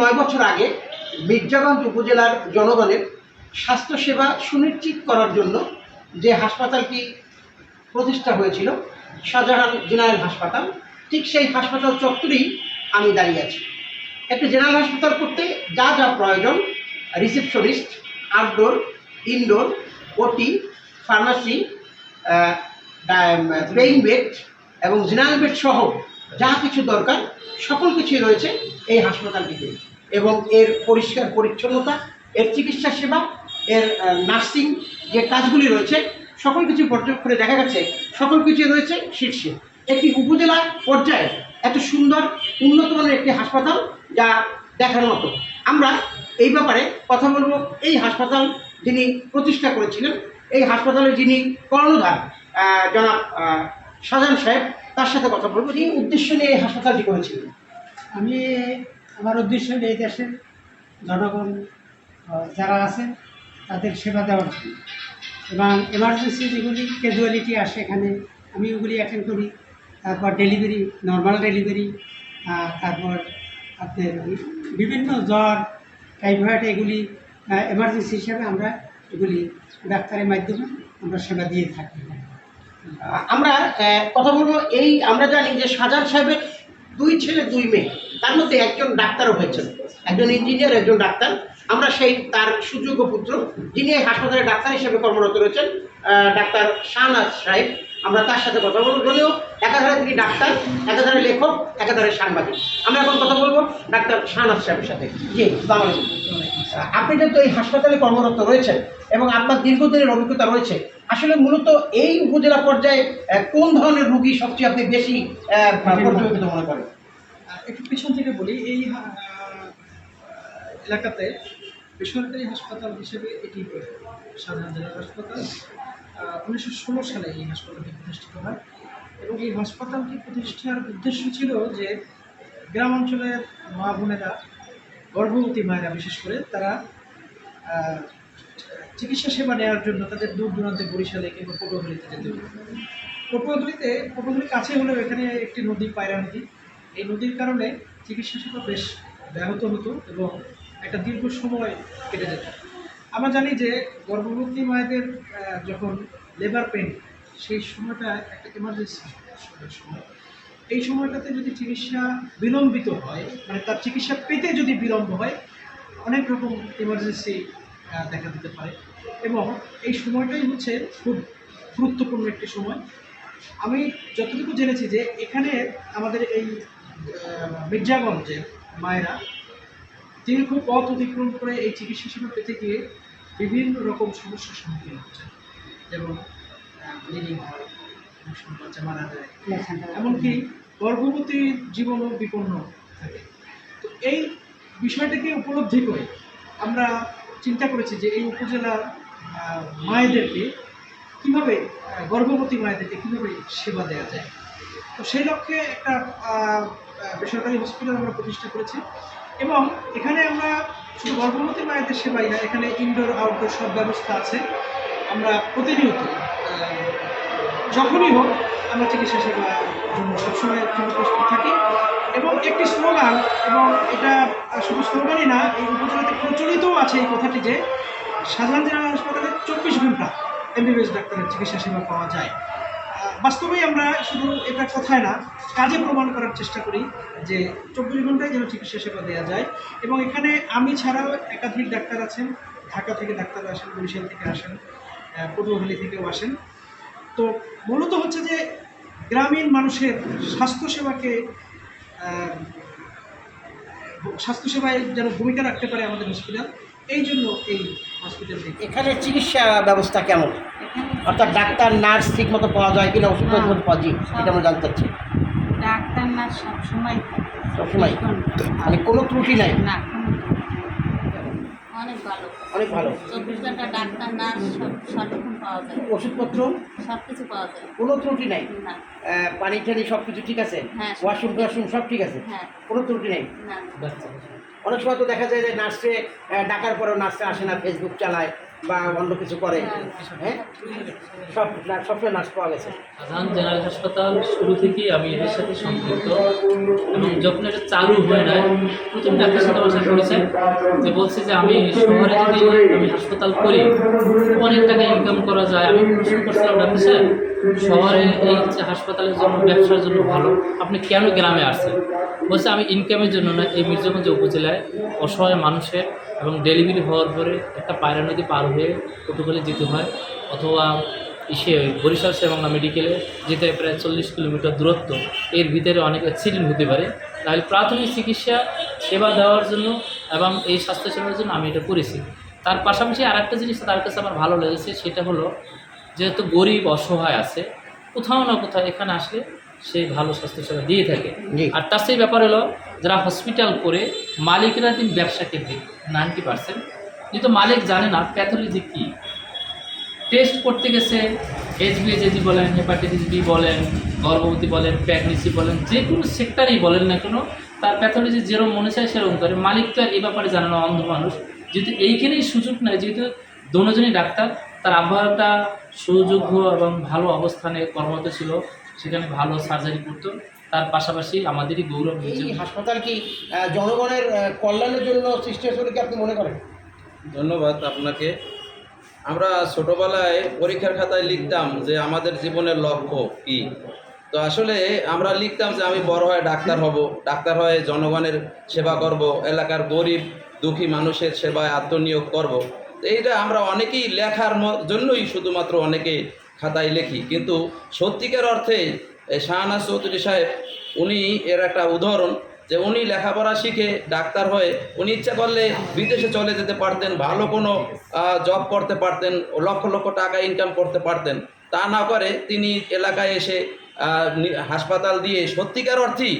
নয় বছর আগে মির্জাগঞ্জ উপজেলার জনগণের স্বাস্থ্যসেবা সুনিশ্চিত করার জন্য যে হাসপাতালটি প্রতিষ্ঠা হয়েছিল, শাহজাহান জেনারেল হাসপাতাল, ঠিক সেই হাসপাতাল চত্বরেই আমি দাঁড়িয়ে আছি। একটি জেনারেল হাসপাতাল করতে যা যা প্রয়োজন, receptionist, outdoor, indoor, OT, pharmacy paying bed এবং জেনারেল বেড সহ যা কিছু দরকার, সকল কিছুই রয়েছে এই হাসপাতালটিতে এবং এর পরিষ্কার পরিচ্ছন্নতা, এর চিকিৎসা সেবা, এর নার্সিং যে কাজগুলি রয়েছে, সকল কিছু পর্যবেক্ষণে দেখা গেছে, সকল কিছু রয়েছে শীর্ষে। একটি উপজেলা পর্যায়ে এত সুন্দর, উন্নত মানের একটি হাসপাতাল যা দেখার মতো। আমরা এই ব্যাপারে কথা বলব। এই হাসপাতাল যিনি প্রতিষ্ঠা করেছিলেন, এই হাসপাতালের যিনি কর্ণধার জনাব শাহজাহান সাহেব তার সাথে কথা বলব। এই উদ্দেশ্য নিয়ে এই হাসপাতালটি করেছিলেন। আমি, আমার উদ্দেশ্য এই দেশের জনগণ যারা আছেন, তাদের সেবা দেওয়ার জন্য। এবং এমার্জেন্সি যেগুলি ক্যাজুয়ালিটি আসে এখানে, আমি ওগুলি অ্যাটেন্ড করি। তারপর ডেলিভারি নর্মাল ডেলিভারি তারপর আপনার বিভিন্ন জ্বর টাইফয়েড এগুলি এমার্জেন্সি হিসাবে আমরা এগুলি ডাক্তারের মাধ্যমে আমরা সেবা দিয়ে থাকি। আমরা কথা বলব এই আমরা জানি যে শাহজাহান সাহেবের দুই ছেলে দুই মেয়ে। তার মধ্যে একজন ডাক্তারও হয়েছেন। একজন ইঞ্জিনিয়ার একজন ডাক্তার। আমরা সেই তার সুযোগ্য পুত্র যিনি এই হাসপাতালে ডাক্তার হিসেবে কর্মরত রয়েছেন ডাক্তার শাহনাজ সাহেব। আমরা তার সাথে কথা বলব। যদিও একাধারে তিনি ডাক্তার একাধারে লেখক একাধারে সাংবাদিক। আমরা এখন কথা বলব ডাক্তার শাহনাজ সাহেবের সাথে। জি। আহ, আপনি যেহেতু এই হাসপাতালে কর্মরত রয়েছেন এবং আপনার দীর্ঘদিনের অভিজ্ঞতা রয়েছে, আসলে মূলত এই উপজেলা পর্যায়ে কোন ধরনের রুগী সবচেয়ে আপনি বেশি পর্যবেক্ষিত মনে করেন? একটু পিছন থেকে বলি, এই এলাকাতে বেসরকারি হাসপাতাল হিসেবে এটি সাধারণ জেনারেল হাসপাতাল। উনিশশো ষোলো সালে এই হাসপাতালটি প্রতিষ্ঠিত হয় এবং এই হাসপাতালটি প্রতিষ্ঠার উদ্দেশ্য ছিল যে গ্রাম অঞ্চলের মা বোনেরা গর্ভবতী মায়েরা, বিশেষ করে তারা চিকিৎসা সেবা নেওয়ার জন্য তাদের দূর দূরান্তে বরিশালে কিংবা পটুয়াখালীতে যেতে হতো পটুয়াখালীতে পটুয়াখালীর কাছে হলেও এখানে একটি নদী, পায়রা নদী। এই নদীর কারণে চিকিৎসা সেবা বেশ ব্যাহত হতো এবং একটা দীর্ঘ সময় কেটে যেত। আমরা জানি যে গর্ভবতী মায়েদের যখন লেবার পেন সেই সময়টা একটা এমার্জেন্সি সময়। এই সময়টাতে যদি চিকিৎসা বিলম্বিত হয় মানে তার চিকিৎসা পেতে যদি বিলম্ব হয়, অনেক রকম এমার্জেন্সি দেখা দিতে পারে। এবং এই সময়টাই হচ্ছে খুব গুরুত্বপূর্ণ একটি সময়। আমি যতটুকু জেনেছি যে এখানে আমাদের এই মির্জাগঞ্জে মায়েরা দীর্ঘ পথ অতিক্রম করে এই চিকিৎসা সেবা পেতে গিয়ে বিভিন্ন রকম সমস্যার সম্মুখীন হচ্ছে যেমন ব্লিডিং হয় মারা যায় এমনকি গর্ভবতী জীবনও বিপন্ন থাকে। তো এই বিষয়টাকে উপলব্ধি করে আমরা চিন্তা করেছি যে এই উপজেলার মায়েদেরকে কীভাবে গর্ভবতী মায়েদেরকে কীভাবে সেবা দেওয়া যায়। তো সেই লক্ষ্যে একটা বেসরকারি হসপিটাল আমরা প্রতিষ্ঠা করেছি এবং এখানে আমরা শুধু গর্ভবতী মায়েদের সেবাই না, এখানে ইনডোর আউটডোর সব ব্যবস্থা আছে। আমরা প্রতিনিয়ত যখনই হোক, আমরা চিকিৎসা সেবার জন্য সবসময় জন্য প্রস্তুত থাকি। এবং একটি স্লোগান, এবং এটা শুধু স্লোগানই না, এই উপজেলাতে প্রচলিতও আছে এই কথাটি যে, সাধারণ জেনারেল হাসপাতালে চব্বিশ ঘণ্টা এমবিবিএস ডাক্তারের চিকিৎসা সেবা পাওয়া যায়। বাস্তবেই আমরা শুধু এটা কথায় না, কাজে প্রমাণ করার চেষ্টা করি যে চব্বিশ ঘন্টায় যেন চিকিৎসা সেবা দেওয়া যায়। এবং এখানে আমি ছাড়াও একাধিক ডাক্তার আছেন, ঢাকা থেকে ডাক্তার আসেন, বরিশাল থেকে আসেন। পটুয়াখালী থেকেও আসেন। তো মূলত হচ্ছে যে গ্রামীণ মানুষের স্বাস্থ্যসেবাকে স্বাস্থ্যসেবায় যেন ভূমিকা রাখতে পারে আমাদের হসপিটাল এই জন্য এই হসপিটালটি এখানে চিকিৎসা ব্যবস্থা কেমন? অর্থাৎ ডাক্তার নার্স ঠিক মতো পাওয়া যায় কিনা ওষুধ মতো পাওয়া যায় এটা আমরা জানতে চাচ্ছি। ডাক্তার নার্স সবসময় থাকে। সবসময়? মানে কোনো ত্রুটি নাই? না অনেক ভালো। অনেক ভালো। চব্বিশ ঘণ্টা ডাক্তার নার্স সব সর্বক্ষণ পাওয়া যায়। ওষুধপত্র? সবকিছু পাওয়া যায়। কোনো ত্রুটি নাই? না। আহ, পানি টানি সব কিছু ঠিক আছে? হ্যাঁ, ওয়াশরুম টাশরুম সব ঠিক আছে? হ্যাঁ। কোনো ত্রুটি নেই? না। অনেক সময় তো দেখা যায় যে নার্সে ডাকার পরেও নার্সে আসে না ফেসবুক চালায় বা অন্য কিছু করে। হ্যাঁ। সব সবসময় নার্স পাওয়া গেছে। আজান জেনারেল হাসপাতাল শুরু থেকেই আমি এদের সাথে সম্পৃক্ত এবং যখন এটা চালু হয়ে যায় প্রথম ডাক্তার সাথে আমার সাথে পরিচয় যে বলছে যে আমি শহরে যদি আমি হাসপাতাল করি অনেক টাকা ইনকাম করা যায় আমি প্রশ্ন করছিলাম ডাক্তার সাহেব শহরে এই হাসপাতালের জন্য, ব্যবসার জন্য ভালো। আপনি কেন গ্রামে আসছেন? বলছে, আমি ইনকামের জন্য না, এই মির্জাগঞ্জ উপজেলায় অসহায় মানুষের এবং ডেলিভারি হওয়ার পরে একটা পায়রা নদী পার হয়ে পটুখালি যেতে হয়, অথবা ইসে বরিশাল সেবাংলা মেডিকেলে যেতে প্রায় চল্লিশ কিলোমিটার দূরত্ব। এর ভিতরে অনেক অ্যাক্সিডেন্ট হতে পারে। তাহলে প্রাথমিক চিকিৎসা, সেবা দেওয়ার জন্য এবং এই স্বাস্থ্য সেবার জন্য আমি এটা করেছি। তার পাশাপাশি আর একটা জিনিস তার কাছে আমার ভালো লেগেছে, সেটা হলো যেহেতু গরিব অসহায় আছে কোথাও না কোথাও এখানে আসলে সে ভালো স্বাস্থ্যসেবা দিয়ে থাকে। আর তার সেই ব্যাপার হলো যারা হসপিটাল করে মালিকরা কিন্তু ব্যবসা কেন্দ্রিক নাইনটি পার্সেন্ট যেহেতু মালিক জানে না প্যাথোলজি কী? টেস্ট করতে গেছে এইচবিএজি বলেন হেপাটাইটিস বি বলেন গর্ভবতী বলেন প্রেগনেন্সি বলেন যে কোনো সেক্টরেই বলেন না কোনো তার প্যাথোলজি যেরকম মনে চায় সেরকম করে। মালিক তো আর এই ব্যাপারে জানে না অন্ধ মানুষ। যেহেতু এইখানেই সুযোগ নেয় যেহেতু দোনোজনই ডাক্তার তার আবহাওয়াটা সুযোগ্য এবং ভালো অবস্থানে কর্মরত ছিল সেখানে ভালো সার্জারি করতো। তার পাশাপাশি আমাদেরই গৌরব হয়েছে হাসপাতাল কি জনগণের কল্যাণের জন্য সৃষ্টি হয়েছে বলে কি আপনি মনে করেন? ধন্যবাদ আপনাকে। আমরা ছোটোবেলায় পরীক্ষার খাতায় লিখতাম যে আমাদের জীবনের লক্ষ্য কি। তো আসলে আমরা লিখতাম যে আমি বড় হয়ে ডাক্তার হব ডাক্তার হয়ে জনগণের সেবা করব এলাকার গরিব দুঃখী মানুষের সেবায় আত্মনিয়োগ করব। এইটা আমরা অনেকেই লেখার জন্যই শুধুমাত্র অনেকে খাতায় লেখি। কিন্তু সত্যিকার অর্থে শাহনাজ চৌধুরী সাহেব, উনি এর একটা উদাহরণ যে উনি লেখাপড়া শিখে ডাক্তার হয়ে উনি ইচ্ছা করলে বিদেশে চলে যেতে পারতেন, ভালো কোনো জব করতে পারতেন, লক্ষ লক্ষ টাকা ইনকাম করতে পারতেন। তা না করে তিনি এলাকায় এসে হাসপাতাল দিয়ে সত্যিকার অর্থেই